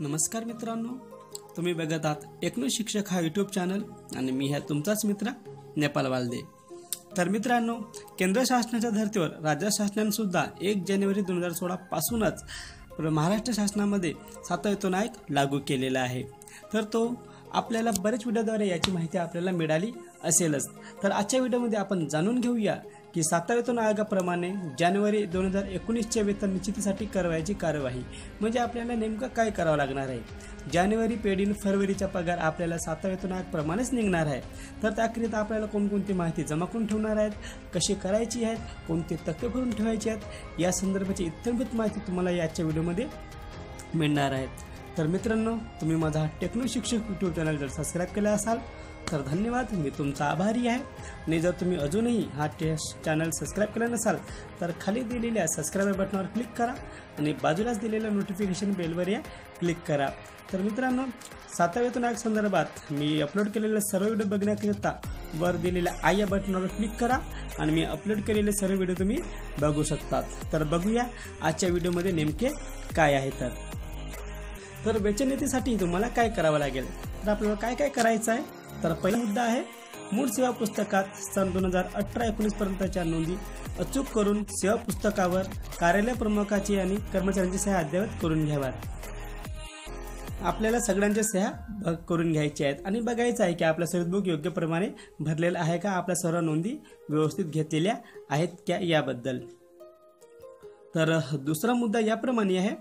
नमस्कार मित्रांनो. तुम्ही बघत आहात एकनो शिक्षक हा यूट्यूब चॅनल आणि मी ह्या तुमचाच मित्र नेपाल वालदे. तर मित्रांनो केंद्र शासनाच्या धर्तीवर राज्य शासनानेसुद्धा एक जानेवारी दोन हजार सोळापासूनच महाराष्ट्र शासनामध्ये सातवा नायक लागू केलेला आहे. तर तो आपल्याला बरेच व्हिडिओद्वारे याची माहिती आपल्याला मिळाली असेलच. तर आजच्या व्हिडिओमध्ये आपण जाणून घेऊया की साताऱ्यातून आयोगाप्रमाणे जानेवारी दोन हजार एकोणीसच्या वेतन निश्चितीसाठी करवायची कार्यवाही म्हणजे आपल्याला नेमकं काय करावं लागणार आहे? जानेवारी पेढीन फरवरीचा पगार आपल्याला साताऱ्यातून आयोगप्रमाणेच निघणार आहे. तर त्याकरिता आपल्याला कोणकोणती माहिती जमा करून ठेवणार आहेत? कशी करायची आहेत? कोणते तक्ते भरून ठेवायचे आहेत? या संदर्भाची इत्यंभूत माहिती तुम्हाला याच्या व्हिडिओमध्ये मिळणार आहेत तर मित्रांनो तुम्ही माझा टेक्नो शिक्षक यूट्यूब चॅनल जर सबस्क्राईब केला असाल तर धन्यवाद. मी तुमचा आभारी आहे. आणि जर तुम्ही अजूनही हा टेस्ट चॅनल सबस्क्राईब केला नसाल तर खाली दिलेल्या सबस्क्राईब बटनावर क्लिक करा आणि बाजूलाच दिलेल्या नोटिफिकेशन बेलवर या क्लिक करा. तर मित्रांनो सातव्या वेतन संदर्भात मी अपलोड केलेले सर्व व्हिडिओ बघण्याकरिता वर दिलेल्या आय या बटनावर क्लिक करा आणि मी अपलोड केलेले सर्व व्हिडिओ तुम्ही बघू शकतात तर बघूया आजच्या व्हिडिओमध्ये नेमके काय आहे तर. तर वेचनीतीसाठी तुम्हाला काय करावं लागेल? तर आपल्याला काय काय करायचं आहे तर पहिला मुद्दा आहे मूळ सेवा पुस्तकात सन दोन हजार अठरा एकोणीस पर्यंतच्या नोंदी अचूक करून सेवा पुस्तकावर कार्यालय प्रमुखाची आणि कर्मचाऱ्यांची सह्या अद्ययावत करून घ्याव्यात. आपल्याला सगळ्यांच्या सह्या करून घ्यायच्या आहेत. आणि बघायचं आहे की आपला सर्वबुक योग्य प्रमाणे भरलेला आहे का? आपल्या सर्व नोंदी व्यवस्थित घेतलेल्या आहेत क्या याबद्दल. तर दुसरा मुद्दा याप्रमाणे आहे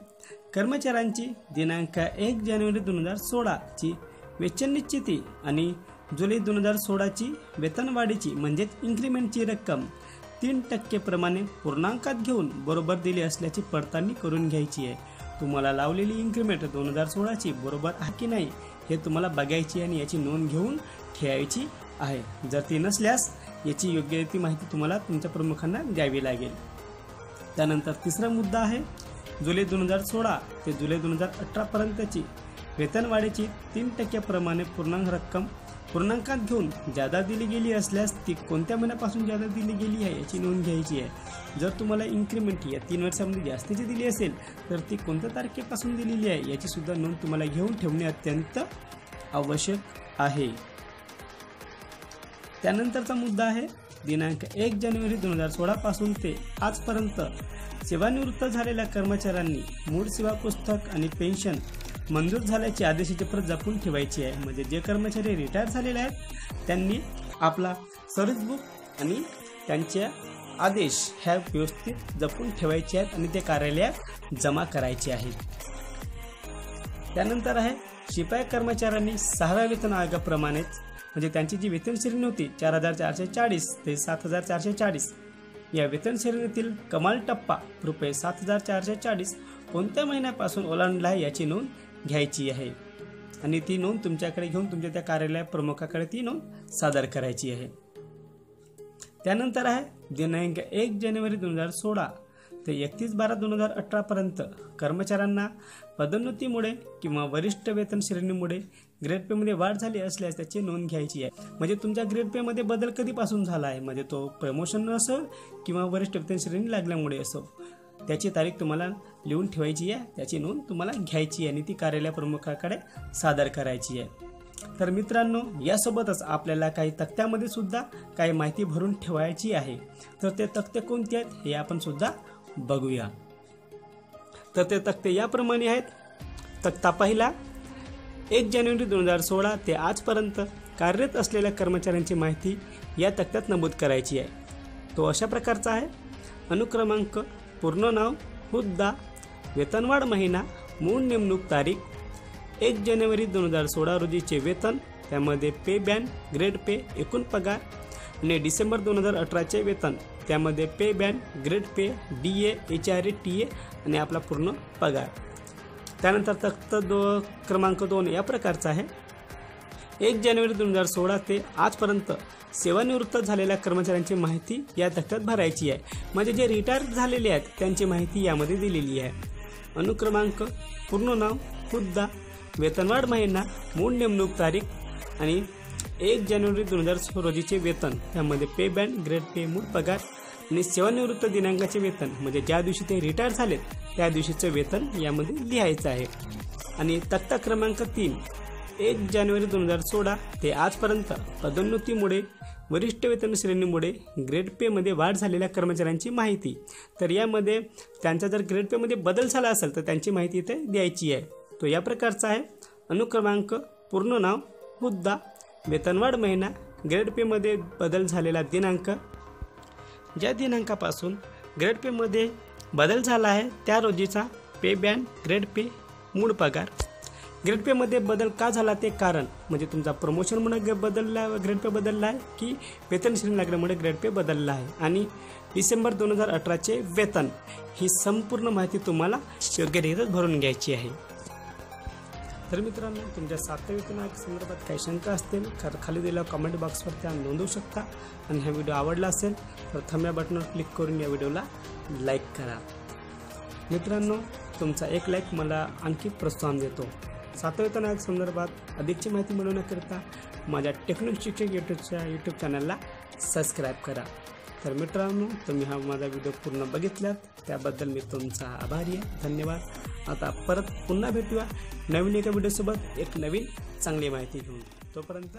कर्मचाऱ्यांची दिनांक एक जानेवारी दोन हजार सोळाची वेतन निश्चिती आणि जुलै दोन हजार सोळाची वेतनवाढीची म्हणजेच इन्क्रीमेंटची रक्कम तीन टक्केप्रमाणे पूर्णांकात घेऊन बरोबर दिली असल्याची पडताळणी करून घ्यायची आहे. तुम्हाला लावलेली इन्क्रीमेंट दोन हजार सोळाची बरोबर आहे की नाही हे तुम्हाला बघायची आणि याची नोंद घेऊन ठेवायची आहे. जर ती नसल्यास याची योग्य ती माहिती तुम्हाला तुमच्या प्रमुखांना द्यावी लागेल. त्यानंतर तिसरा मुद्दा आहे जुलै दोन हजार सोळा ते जुलै दोन हजार अठरापर्यंतची वेतनवाढीची तीन टक्क्याप्रमाणे पूर्णांक रक्कम पूर्णांकात घेऊन जादा दिली गेली असल्यास ती कोणत्या महिन्यापासून जादा दिली गेली आहे याची नोंद घ्यायची आहे. जर तुम्हाला इन्क्रिमेंट या तीन वर्षामध्ये जास्तीची दिली असेल तर ती कोणत्या तारखेपासून दिलेली आहे याची सुद्धा नोंद तुम्हाला घेऊन ठेवणे अत्यंत आवश्यक आहे. त्यानंतरचा मुद्दा आहे दिनांक एक जानेवारी दोन हजार सोळापासून ते आजपर्यंत सेवानिवृत्त झालेल्या कर्मचाऱ्यांनी मूळ सेवा पुस्तक आणि पेन्शन मंजूर झाल्याची आदेशाची प्रत जपून ठेवायची आहे. म्हणजे जे कर्मचारी रिटायर झालेले आहेत त्यांनी आपला सर्व्हिस बुक आणि त्यांच्या आदेश ह्या व्यवस्थित जपून ठेवायचे आहेत आणि ते कार्यालयात जमा करायचे आहेत त्यानंतर आहे शिपाई कर्मचाऱ्यांनी सहाव्या वेतन आयोगाप्रमाणेच म्हणजे त्यांची जी वेतन श्रेणी होती चार हजार चारशे चाळीस ते सात हजार चारशे चाळीस या वेतन श्रेणीतील कमाल टप्पा रुपये सात हजार चारशे चाळीस कोणत्या महिन्यापासून ओलांडला आहे याची नोंद घ्यायची आहे? आणि ती नोंद तुमच्याकडे घेऊन तुमच्या त्या कार्यालय प्रमुखाकडे ती नोंद सादर करायची आहे. त्यानंतर आहे दिनांक एक जानेवारी दोन हजार सोळा ते एकतीस बारा दोन हजार अठरापर्यंत कर्मचाऱ्यांना पदोन्नतीमुळे किंवा वरिष्ठ वेतन श्रेणीमुळे ग्रेड पेमध्ये वाढ झाली असल्यास त्याची नोंद घ्यायची आहे. म्हणजे तुमच्या ग्रेड पेमध्ये बदल कधीपासून झाला आहे? म्हणजे तो प्रमोशन असो किंवा वरिष्ठ वेतन श्रेणी लागल्यामुळे असो. त्याची तारीख तुम्हाला लिहून ठेवायची आहे. त्याची नोंद तुम्हाला घ्यायची आहे. आणि ती कार्यालय प्रमुखाकडे सादर करायची आहे. तर मित्रांनो यासोबतच आपल्याला काही तक्त्यामध्ये सुद्धा काही माहिती भरून ठेवायची आहे. तर ते तक्ते कोणते आहेत? हे आपण सुद्धा बघूया. तर ते तक्ते याप्रमाणे आहेत. तक्ता पहिला एक जानेवारी दोन हजार सोळा ते आजपर्यंत कार्यरत असलेल्या कर्मचाऱ्यांची माहिती या तक्त्यात नमूद करायची आहे. तो अशा प्रकारचा आहे. अनुक्रमांक पूर्ण नाव हुद्दा वेतनवाढ महिना मूळ नेमणूक तारीख एक जानेवारी दोन हजार सोळा रोजीचे वेतन त्यामध्ये पे बॅन ग्रेड पे एकूण पगार आणि डिसेंबर दोन हजार अठराचे वेतन त्यामध्ये pay band grade pay D A H R A T A आणि आपला पूर्ण पगार. त्यानंतर तख्त दो क्रमांक दोन या प्रकारचा आहे. एक जानेवारी दोन हजार सोळा ते आजपर्यंत सेवानिवृत्त झालेल्या कर्मचाऱ्यांची माहिती या तक्त्यात भरायची आहे. म्हणजे जे रिटायर झालेले आहेत त्यांची माहिती यामध्ये दिलेली आहे. अनुक्रमांक पूर्ण नाव हुद्दा वेतनवाढ महिना मूळ नेमणूक तारीख आणि एक जानेवारी दोन हजार रोजीचे वेतन. त्यामध्ये पे बँड ग्रेड पे मूळ पगार आणि सेवानिवृत्त दिनांकाचे वेतन म्हणजे ज्या दिवशी ते रिटायर झालेत त्या दिवशीचं वेतन यामध्ये लिहायचं आहे. आणि तक्ता क्रमांक तीन एक जानेवारी दोन हजार सोळा ते आजपर्यंत पदोन्नतीमुळे वरिष्ठ वेतन श्रेणीमुळे ग्रेड पेमध्ये वाढ झालेल्या कर्मचाऱ्यांची माहिती. तर यामध्ये त्यांचा जर ग्रेड पेमध्ये बदल झाला असेल तर त्यांची माहिती इथे द्यायची आहे. तो या प्रकारचा आहे. अनुक्रमांक पूर्ण नाव मुद्दा वेतनवाढ महिना ग्रेड पेमध्ये बदल झालेला दिनांक ज्या दिनांकापासून ग्रेड पेमध्ये बदल झाला आहे त्या रोजीचा पे बँड ग्रेड पे मूळ पगार. ग्रेड पेमध्ये बदल का झाला ते कारण म्हणजे तुमचा प्रमोशनमुळे ग बदलला ग्रेड पे बदलला आहे की वेतन श्रेणी लागल्यामुळे ग्रेड पे बदलला आहे? आणि डिसेंबर दोन हजार अठराचे वेतन ही संपूर्ण माहिती तुम्हाला योग्यरित्या भरून घ्यायची आहे. तर मित्रांनो तुमच्या सातव्या संदर्भात काही शंका असतील तर खाली दिलेल्या कमेंट बॉक्सवर त्या नोंदवू शकता. आणि हा व्हिडिओ आवडला असेल तर थंब्या बटनवर क्लिक करून या व्हिडिओला लाईक करा. मित्रांनो तुमचा एक लाईक मला आणखी प्रोत्साहन देतो. सातव्या वेतन आयोग संदर्भात अधिकची माहिती मिळवण्याकरिता माझ्या टेक्निक शिक्षक यूट्यूबच्या यूट्यूब चॅनलला सबस्क्राईब करा. तर मित्रांनो तुम्ही हा माझा व्हिडिओ पूर्ण बघितलात त्याबद्दल मी तुमचा आभारी आहे. धन्यवाद. आता परत पुन्हा भेटूया नवीन एका व्हिडिओसोबत एक नवीन चांगली माहिती घेऊन. तोपर्यंत